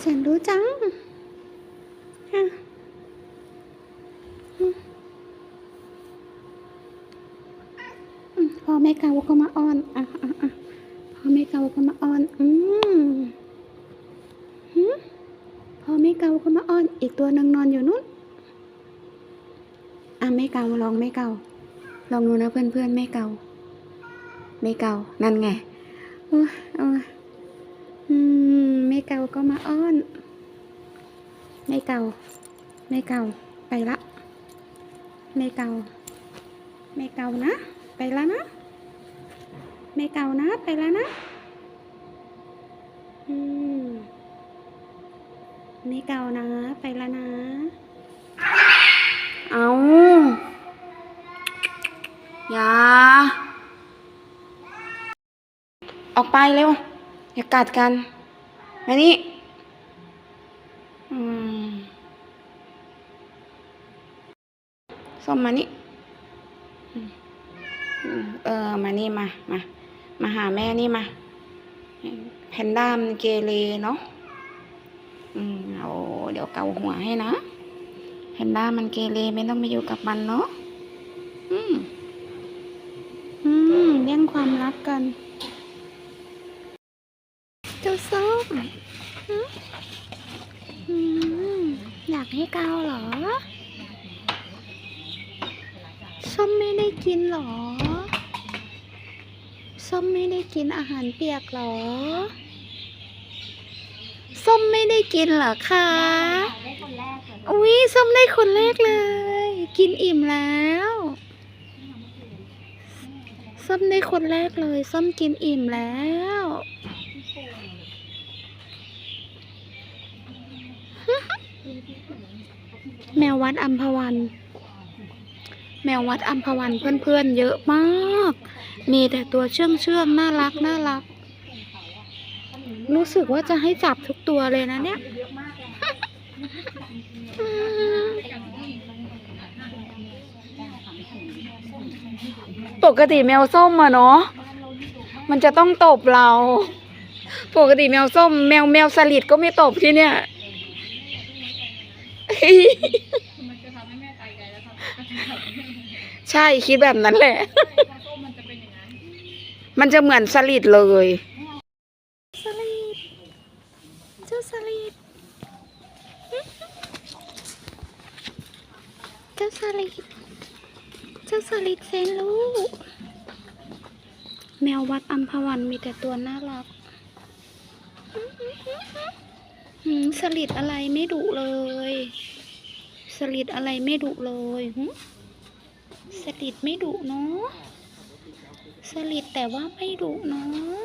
แสนรู้จังอะอืมอืมพอไม่เกาวก็มาอ้อน อะอะอะพอไม่เกาวก็มาอ้อน อืมหืมพอไม่เกาก็มาอ้อน อีกตัวนึงนอนอยู่นู้น อะไม่เกาลองไม่เกาลองดูนะเพื่อนเพื่อนๆไม่เกาไม่เกานั่นไงโอ้ยอืม เกาก็มาอ้อนไม่เกาไม่เกาไปละไม่เกาไม่เกานะ ไปล้วนะไม่เกานะไปล้วนะอืมไม่เกานะ ไปล้วนะ เอาอย่าออกไปเร็วอย่ากัดกัน มานี่อืมส้มมานี่อืมอืมเออ มานี่มา มา มาหาแม่นี่มา แพนด้ามเกเรเนาะ อืมเอาเดี๋ยวเกาหัวให้นะ แพนด้ามันเกเรไม่ต้องมาอยู่กับมันเนาะ อืม อืมเรื่องความรักกัน จ้าส้มหึอืมอยากให้เกาเหรอ ส้มไม่ได้กินเหรอ ส้มไม่ได้กินอาหารเปียกเหรอ ส้มไม่ได้กินเหรอคะ อุ้ยส้มได้คนแรกเลย กินอิ่มแล้วส้มได้คนแรกเลย ส้มกินอิ่มแล้ว แมววัดอัมพวัน แมววัดอัมพวันเพื่อนๆเยอะมาก มีแต่ตัวเชื่องเชื่องน่ารักน่ารัก รู้สึกว่าจะให้จับทุกตัวเลยนะเนี่ยปกติแมวส้มอะเนาะ มันจะต้องตบเรา ปกติแมวส้ม แมวแมวสลิดก็ไม่ตบที่เนี่ย มันจะทำให้แม่ตายใจแล้วทำให้ใช่คิดแบบนั้นแหละส้มมันจะเป็นอย่างนั้นมันจะเหมือนสลิดเลยสลิดเจ้าสลิดเจ้าสลิดเจ้าสลิดเซนลูกแมววัดอัมพวันมีแต่ตัวน่ารักหืม สลิดอะไรไม่ดุเลย สลิดอะไรไม่ดุเลยสลิดไม่ดุเนาะสลิดแต่ว่าไม่ดุเนาะ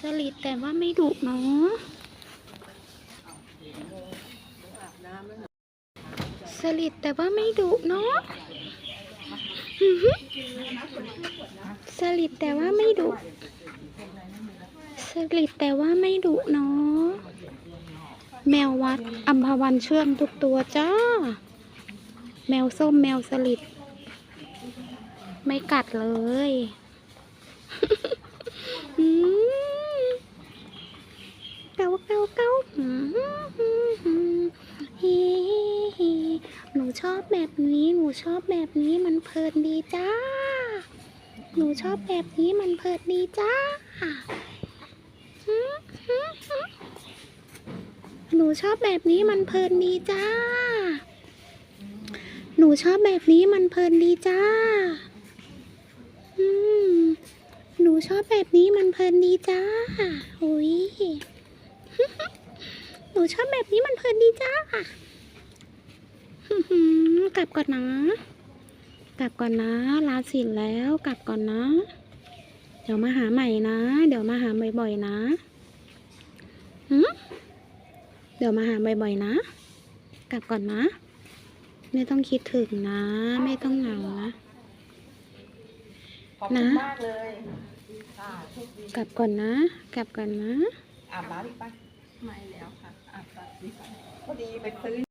สลิดแต่ว่าไม่ดุเนาะสลิดแต่ว่าไม่ดุเนาะสลิดแต่ว่าไม่ดุสลิดแต่ว่าไม่ดุเนาะ แมววัดอัมพวันเชื่องทุกตัวจ้า แมวส้มแมวสลิด ไม่กัดเลยเกาเกาเกาหนูชอบแบบนี้ หนูชอบแบบนี้มันเพลินดีจ้า หนูชอบแบบนี้มันเพลินดีจ้า หนูชอบแบบนี้มันเพลินดีจ้า หนูชอบแบบนี้มันเพลินดีจ้า อืม หนูชอบแบบนี้มันเพลินดีจ้าโอ้ยหนูชอบแบบนี้มันเพลินดีจ้ากลับก่อนนะ กลับก่อนนะลาสินแล้วกลับก่อนนะ เดี๋ยวมาหาใหม่นะ เดี๋ยวมาหาบ่อยๆนะหืม เดี๋ยวมาหาบ่อยๆนะ กลับก่อนนะ ไม่ต้องคิดถึงนะ ไม่ต้องเหงานะ ขอบคุณนะมากเลยค่ะโชคดีกลับก่อนนะ กลับก่อนนะ อาบน้ำอีกปะไม่แล้วค่ะอาบตัดดีกว่าพอดีไปซื้อ